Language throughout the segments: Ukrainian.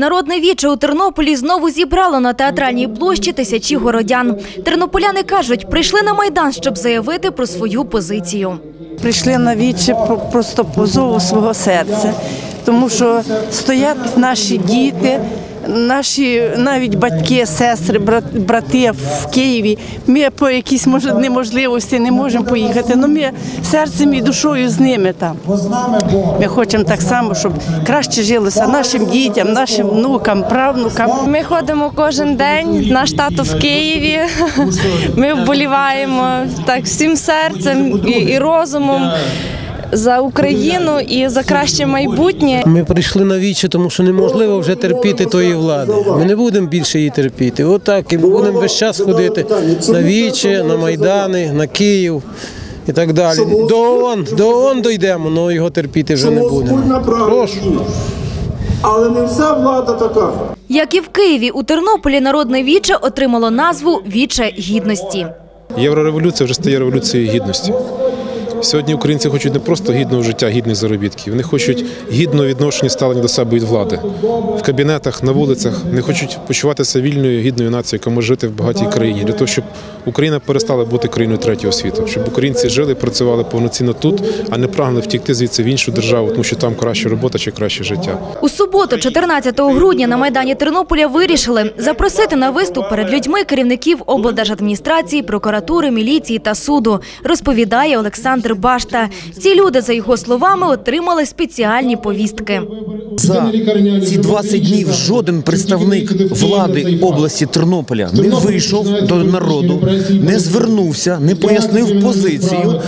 Народне віче у Тернополі знову зібрало на театральній площі тисячі городян. Тернополяни кажуть, прийшли на майдан, щоб заявити про свою позицію. Прийшли на віче просто по зову свого серця, тому що стоять наші діти, наші навіть батьки, сестри, брати в Києві. Ми по якійсь може неможливості не можемо поїхати. але ми серцем і душою з ними там. Ми хочемо так само, щоб краще жилося нашим дітям, нашим внукам, правнукам. Ми ходимо кожен день. Наш тато в Києві. Ми вболіваємо так всім серцем і розумом за Україну і за краще майбутнє. Ми прийшли на віче, тому що неможливо вже терпіти тої влади. Ми не будемо більше її терпіти. Отак і будемо весь час ходити на віче, на майдани, на Київ і так далі. До ООН, до ООН дійдемо, але його терпіти вже не будемо. Прошу. Але не вся влада така. Як і в Києві, у Тернополі народне віче отримало назву Віче гідності. Єврореволюція вже стає революцією гідності. Сьогодні українці хочуть не просто гідного життя, гідних заробітків. Вони хочуть гідного відношення ставлення до себе від влади. В кабінетах, на вулицях не хочуть почуватися вільною, гідною нацією, яка може жити в багатій країні, для того, щоб Україна перестала бути країною третього світу, щоб українці жили, працювали повноцінно тут, а не прагнули втікти звідси в іншу державу, тому що там краща робота чи краще життя. У суботу, 14 грудня, на майдані Тернополя вирішили запросити на виступ перед людьми керівників облдержадміністрації, прокуратури, міліції та суду, розповідає Олександр Башта. Ці люди, за його словами, отримали спеціальні повістки. За ці 20 днів жоден представник влади області Тернополя не вийшов до народу, не звернувся, не пояснив позицію.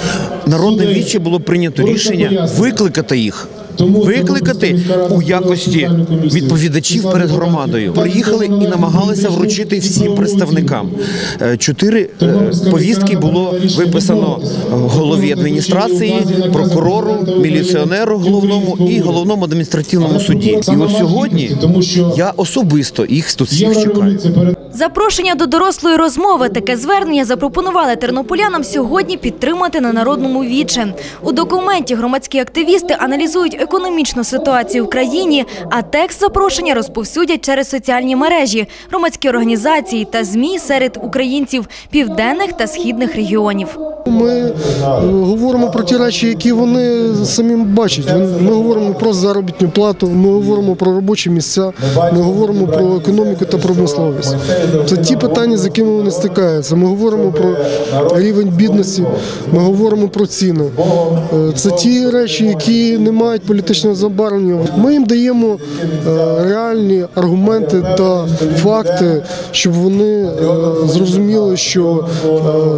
Народне віче було прийнято рішення викликати їх. Викликати у якості відповідачів перед громадою приїхали і намагалися вручити всім представникам. Е, Чотири е, повістки було виписано голові адміністрації, прокурору, міліціонеру головному і головному адміністративному суді. І от сьогодні я особисто їх тут всіх чекаю. Запрошення до дорослої розмови таке звернення запропонували тернополянам сьогодні підтримати на народному віче. У документі громадські активісти аналізують економічну ситуацію в країні, а текст запрошення розповсюдять через соціальні мережі, громадські організації та змі серед українців південних та східних регіонів. Ми е, говоримо про ті речі, які вони самі бачать. Ми говоримо про заробітну плату, ми говоримо про робочі місця, ми говоримо про економіку та промисловість. Це ті питання, з якими вони стикаються. Ми говоримо про рівень бідності, ми говоримо про ціни. Е, Це ті речі, які не мають політичного забарвлення. Ми їм даємо е, реальні аргументи та факти, щоб вони е, зрозуміли, що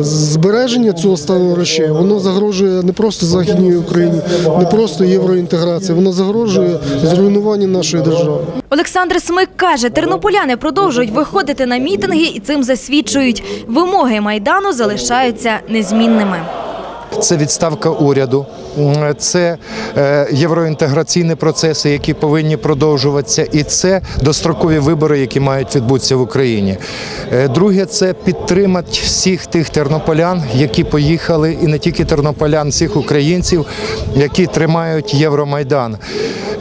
збереження цього стану речей воно загрожує не просто західній Україні, не просто євроінтеграції, воно загрожує зруйнуванню нашої держави. Олександр Смик каже, тернополяни продовжують виходити на мітинги і цим засвідчують. Вимоги майдану залишаються незмінними. це відставка уряду, це е, євроінтеграційні процеси, які повинні продовжуватися, і це дострокові вибори, які мають відбутися в Україні. Е, Друге, це підтримати всіх тих тернополян, які поїхали, і не тільки тернополян, всіх українців, які тримають Євромайдан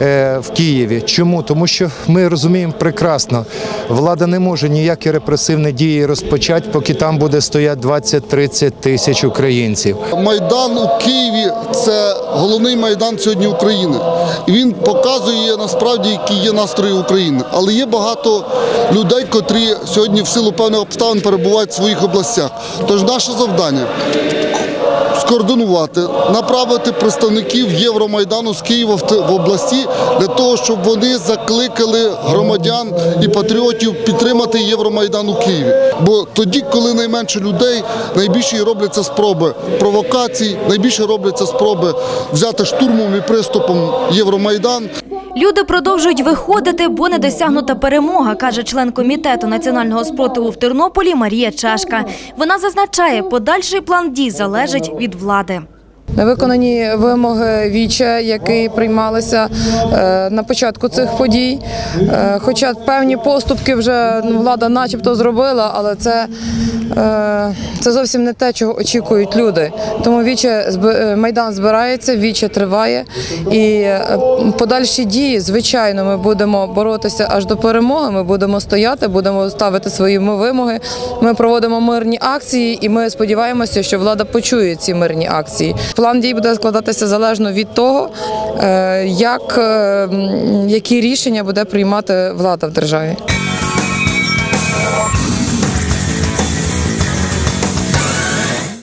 е, в Києві. Чому? Тому що ми розуміємо прекрасно, влада не може ніякі репресивні дії розпочати, поки там буде стояти 20-30 тисяч українців. Майдан у Києві це головний майдан сьогодні України. Він показує насправді, які є настрої України. Але є багато людей, котрі сьогодні в силу певних обставин перебувають в своїх областях. Тож наше завдання. Скоординувати, направити представників Євромайдану з Києва в області для того, щоб вони закликали громадян і патріотів підтримати Євромайдан у Києві. Бо тоді, коли найменше людей, найбільше робляться спроби провокацій, найбільше робляться спроби взяти штурмом і приступом Євромайдан. Люди продовжують виходити, бо не досягнута перемога, каже член комітету національного спротиву в Тернополі Марія Чашка. Вона зазначає, подальший план дій залежить від влади. Не виконані вимоги віче, які приймалися е, на початку цих подій. Е, Хоча певні поступки вже влада начебто зробила, але це, е, це зовсім не те, чого очікують люди. Тому віче майдан збирається, віче триває. І подальші дії, звичайно, ми будемо боротися аж до перемоги. Ми будемо стояти, будемо ставити свої вимоги. Ми проводимо мирні акції, і ми сподіваємося, що влада почує ці мирні акції. План дій буде складатися залежно від того, е, як, е, які рішення буде приймати влада в державі.